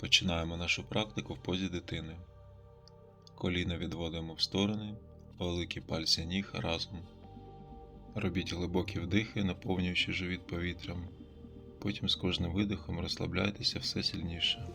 Починаємо нашу практику в позі дитини. Коліна відводимо в сторони, великі пальці ніг разом. Робіть глибокі вдихи, наповнюючи живіт повітрям. Потім з кожним видихом розслабляйтеся все сильніше.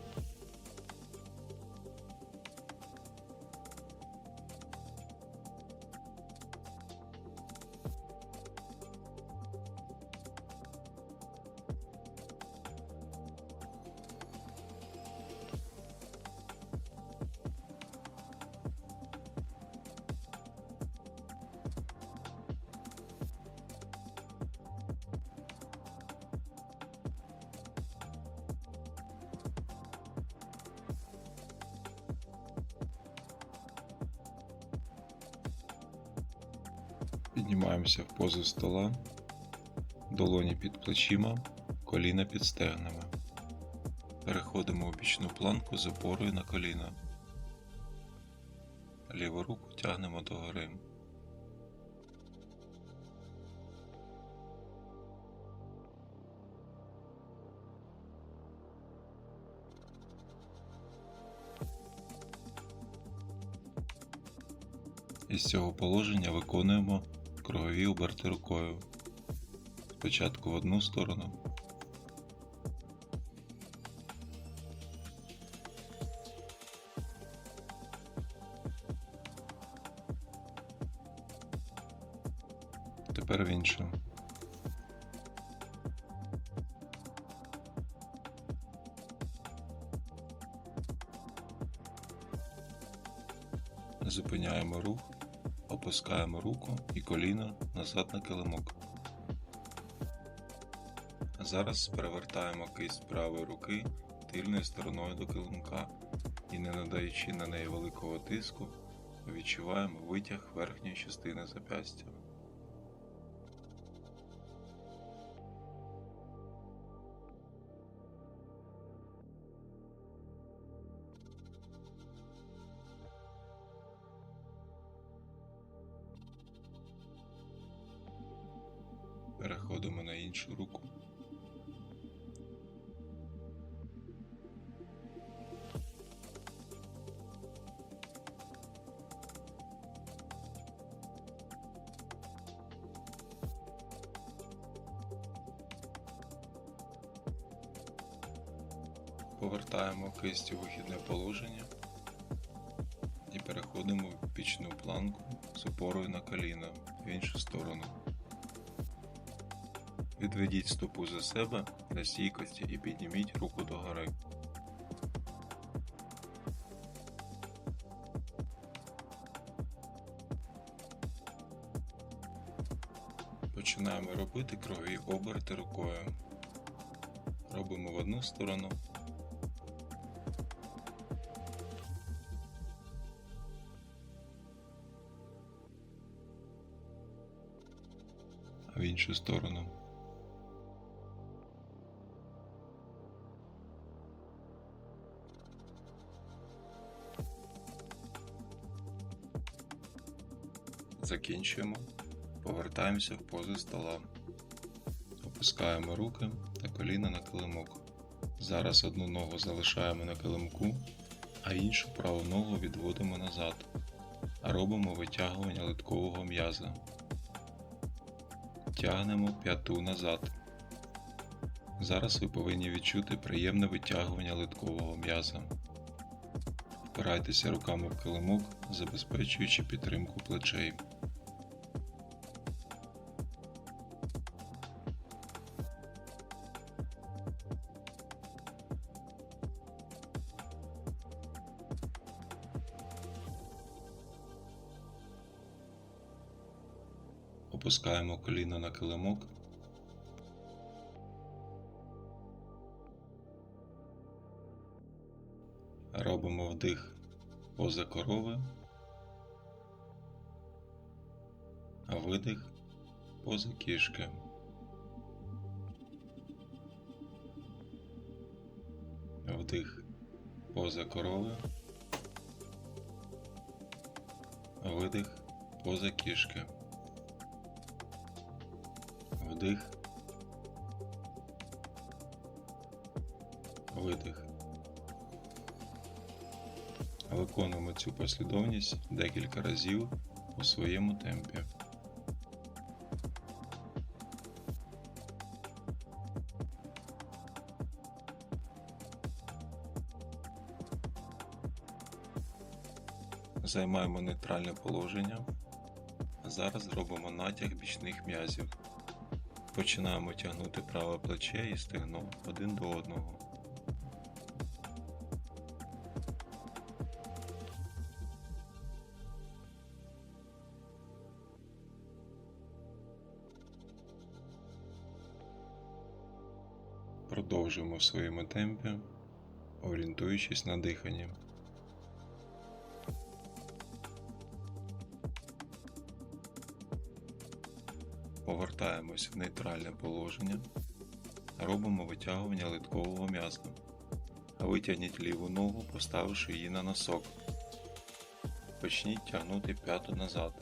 Піднімаємося в позу стола, долоні під плечима, коліна під стегнами. Переходимо у бічну планку з опорою на коліна. Ліву руку тягнемо догори. Із цього положення виконуємо кругові оберти рукою. Спочатку в одну сторону, тепер в іншу. Зупиняємо рух, опускаємо руку і коліно назад на килимок. Зараз перевертаємо кисть правої руки тильною стороною до килимка і, не надаючи на неї великого тиску, відчуваємо витяг верхньої частини запястя. Повертаємо кисть у вихідне положення і переходимо в пічну планку з опорою на коліна в іншу сторону. Відведіть стопу за себе для стійкості і підніміть руку догори. Починаємо робити кругові оберти рукою. Робимо в одну сторону. Іншу сторону. Закінчуємо. Повертаємося в позу стола. Опускаємо руки та коліна на килимок. Зараз одну ногу залишаємо на килимку, а іншу праву ногу відводимо назад. Робимо витягування литкового м'яза. Тягнемо п'яту назад. Зараз ви повинні відчути приємне витягування литкового м'яза. Впирайтеся руками в килимок, забезпечуючи підтримку плечей. Опускаємо коліно на килимок. Робимо вдих поза корови, видих поза кішки. Вдих поза корови, видих поза кішки. Вдих. Видих. Виконуємо цю послідовність декілька разів у своєму темпі. Займаємо нейтральне положення. Зараз зробимо натяг бічних м'язів. Починаємо тягнути праве плече і стегно один до одного. Продовжуємо в своєму темпі, орієнтуючись на дихання. Повертаємось в нейтральне положення, робимо витягування литкового м'яза. Витягніть ліву ногу, поставивши її на носок. Почніть тягнути п'яту назад.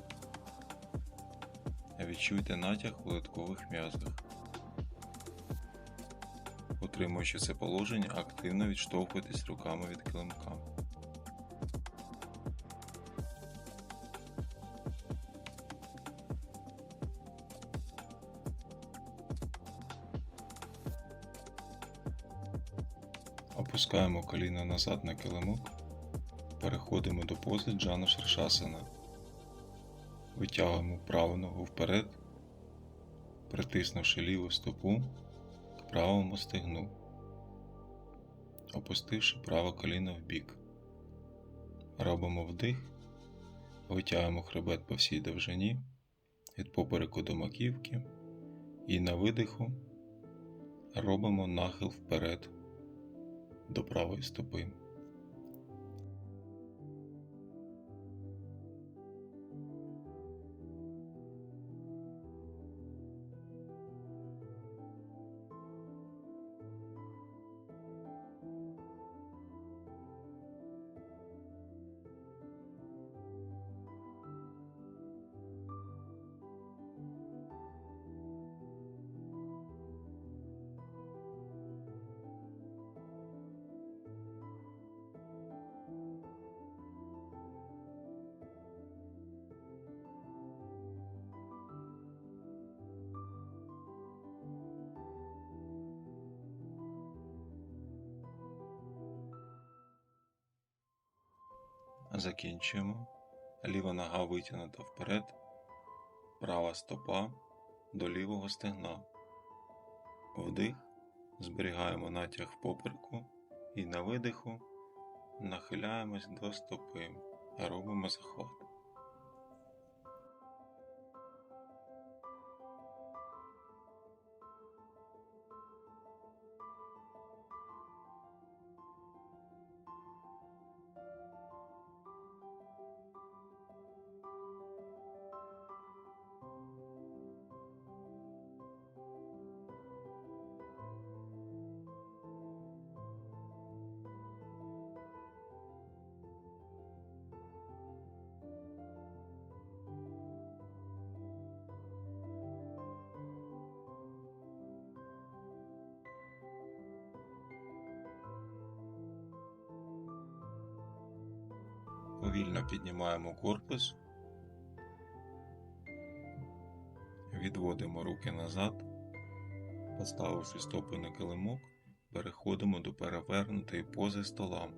Відчуйте натяг у литкових м'язах. Утримуючи це положення, активно відштовхуйтесь руками від килимка. Опускаємо коліна назад на килимок, переходимо до пози Джану Шершасана. Витягуємо праву ногу вперед, притиснувши ліву стопу к правому стегну, опустивши праве коліно в бік. Робимо вдих, витягуємо хребет по всій довжині від попереку до маківки і на видиху робимо нахил вперед до правої стопи. Закінчуємо. Ліва нога витягнута вперед, права стопа до лівого стегна. Вдих, зберігаємо натяг в попереку і на видиху нахиляємось до стопи, робимо захват. Повільно піднімаємо корпус, відводимо руки назад, поставивши стопи на килимок, переходимо до перевернутої пози стола.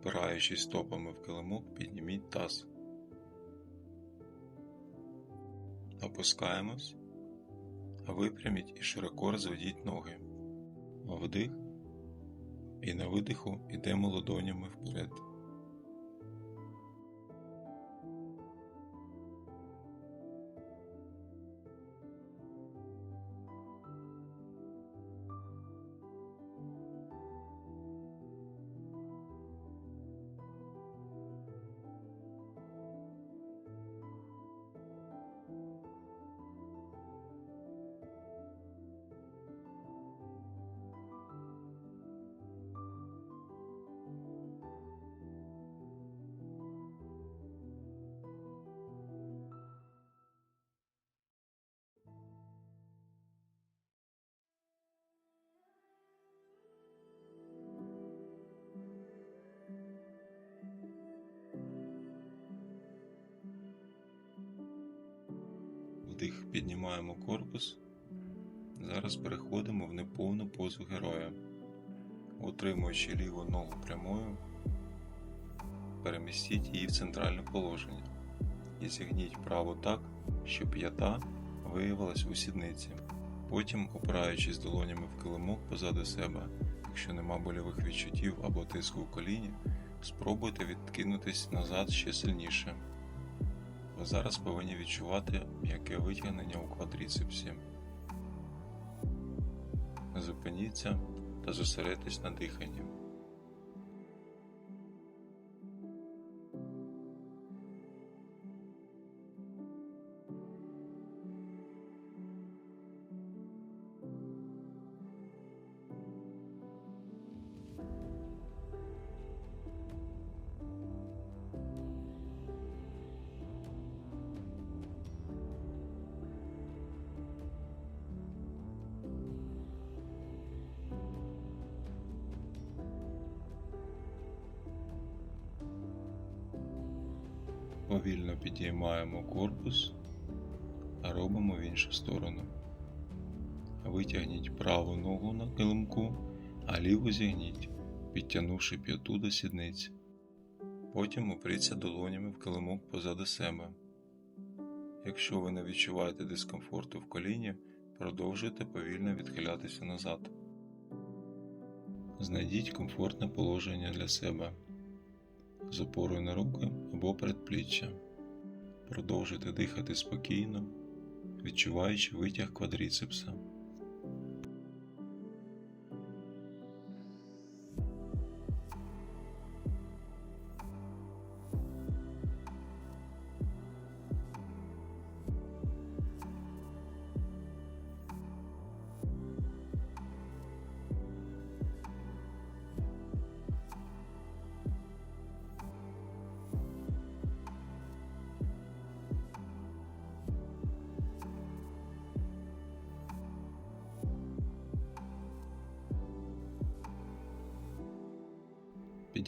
Впираючись стопами в килимок, підніміть таз. Опускаємось, випряміть і широко розведіть ноги. Вдих. І на видиху йдемо ладонями вперед. Вдих піднімаємо корпус. Зараз переходимо в неповну позу героя. Утримуючи ліву ногу прямою, перемістіть її в центральне положення і зігніть праву так, щоб п'ята виявилась у сідниці. Потім, опираючись долонями в килимок позаду себе, якщо нема больових відчуттів або тиску в коліні, спробуйте відкинутись назад ще сильніше. Ви зараз повинні відчувати м'яке витягнення у квадріцепсі. Зупиніться та зосередьтесь на диханні. Повільно підіймаємо корпус, робимо в іншу сторону. Витягніть праву ногу на килимку, а ліву зігніть, підтягнувши п'яту до сідниці. Потім упріться долонями в килимок позаду себе. Якщо ви не відчуваєте дискомфорту в коліні, продовжуйте повільно відхилятися назад. Знайдіть комфортне положення для себе з опорою на руки або передпліччя. Продовжуйте дихати спокійно, відчуваючи витяг квадріцепса.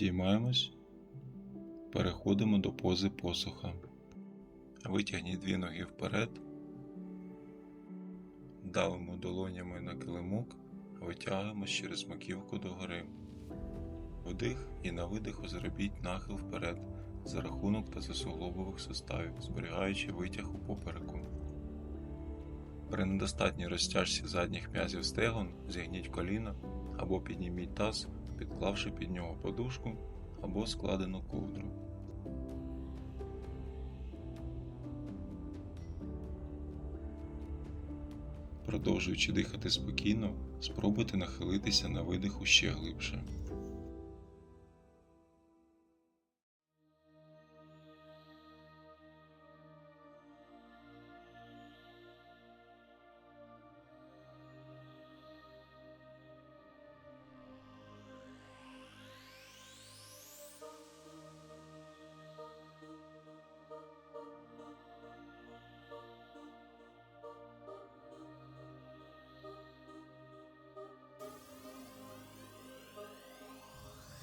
Підіймаємось, переходимо до пози посуха. Витягніть дві ноги вперед, давимо долонями на килимок, витягуємось через маківку догори. Вдих і на видиху зробіть нахил вперед за рахунок та суглобових суставів, зберігаючи витяг у попереку. При недостатній розтяжці задніх м'язів стегон зігніть коліна або підніміть таз, підклавши під нього подушку або складену ковдру. Продовжуючи дихати спокійно, спробуйте нахилитися на видиху ще глибше.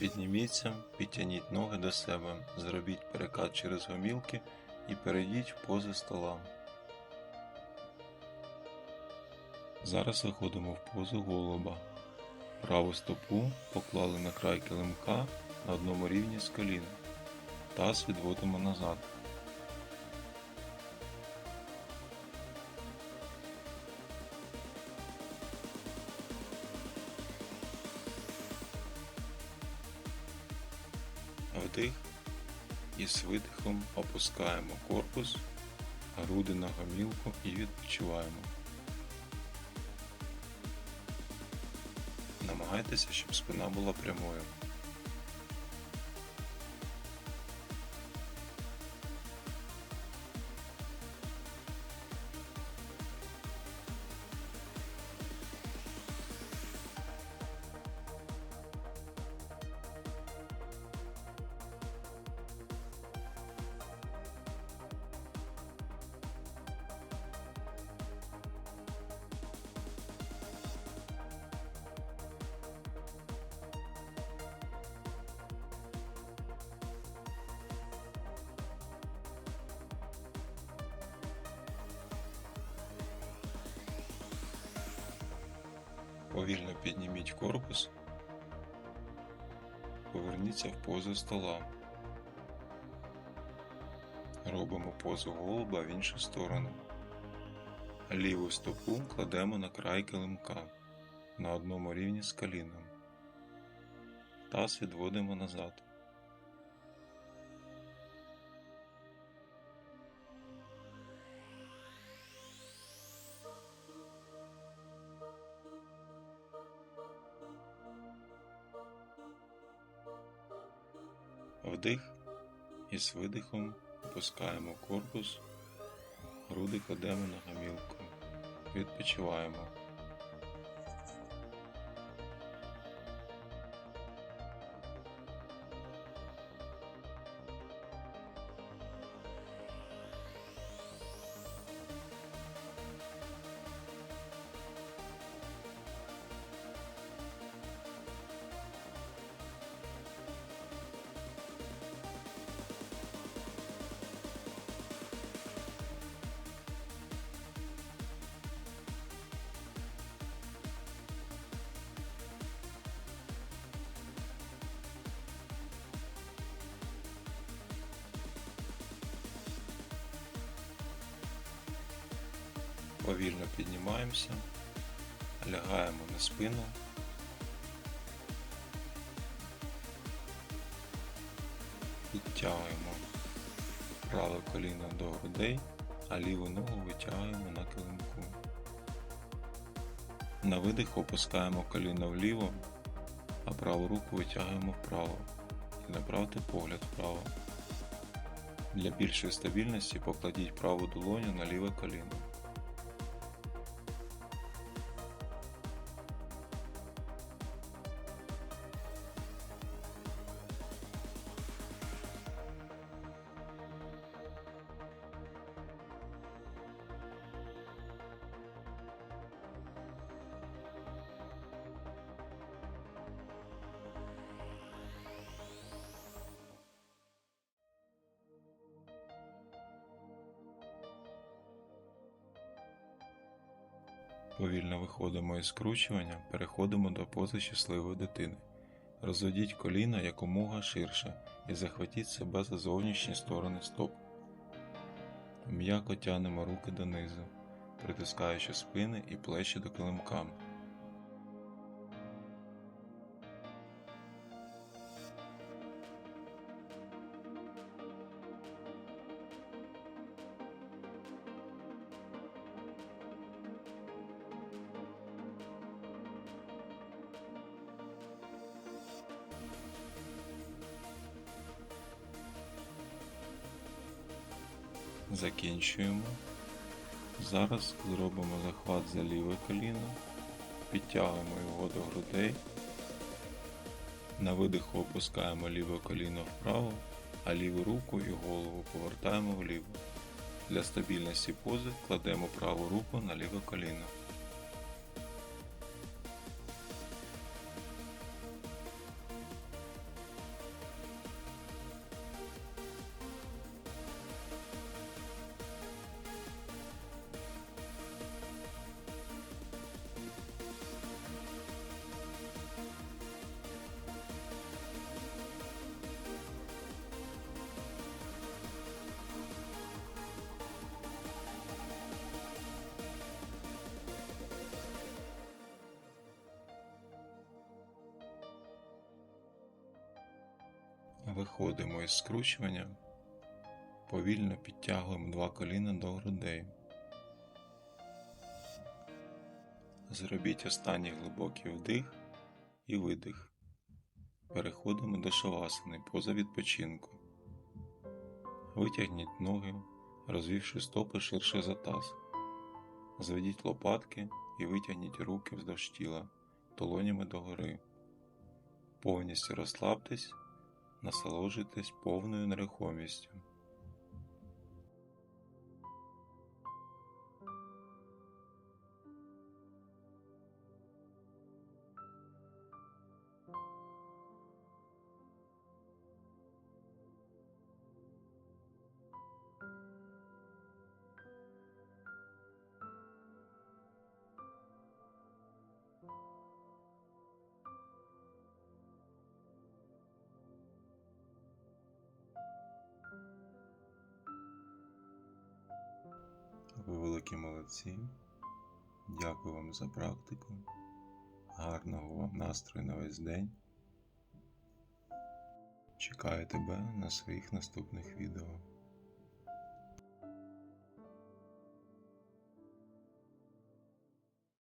Підніміться, підтягніть ноги до себе, зробіть перекат через гомілки і перейдіть в пози стола. Зараз виходимо в позу голуба. Праву стопу поклали на край килимка на одному рівні з коліна. Таз відводимо назад. Вдих і з видихом опускаємо корпус, груди на гомілку і відпочиваємо. Намагайтеся, щоб спина була прямою. Повільно підніміть корпус. Поверніться в позу стола. Робимо позу голуба в іншу сторону. Ліву стопу кладемо на край килимка на одному рівні з коліном. Таз відводимо назад. І з видихом опускаємо корпус, груди кладемо на гамілку. Відпочиваємо. Повільно піднімаємося, лягаємо на спину. Підтягуємо праве коліно до грудей, а ліву ногу витягуємо на килимку. На видих опускаємо коліно вліво, а праву руку витягуємо вправо і направте погляд вправо. Для більшої стабільності покладіть праву долоню на ліве коліно. Повільно виходимо із скручування, переходимо до пози щасливої дитини. Розведіть коліна якомога ширше і захватіть себе за зовнішні сторони стоп. М'яко тянемо руки донизу, притискаючи спини і плечі до килимка. Закінчуємо. Зараз зробимо захват за ліве коліно, підтягуємо його до грудей. На видиху опускаємо ліве коліно вправо, а ліву руку і голову повертаємо вліво. Для стабільності пози кладемо праву руку на ліве коліно. Виходимо із скручування, повільно підтягуємо два коліна до грудей. Зробіть останній глибокий вдих і видих. Переходимо до шавасани поза відпочинку. Витягніть ноги, розвівши стопи ширше за таз. Зведіть лопатки і витягніть руки вздовж тіла долонями догори. Повністю розслабтесь насолоджуйтесь повною нерухомістю. Великі молодці. Дякую вам за практику. Гарного вам настрою на весь день. Чекаю тебе на своїх наступних відео.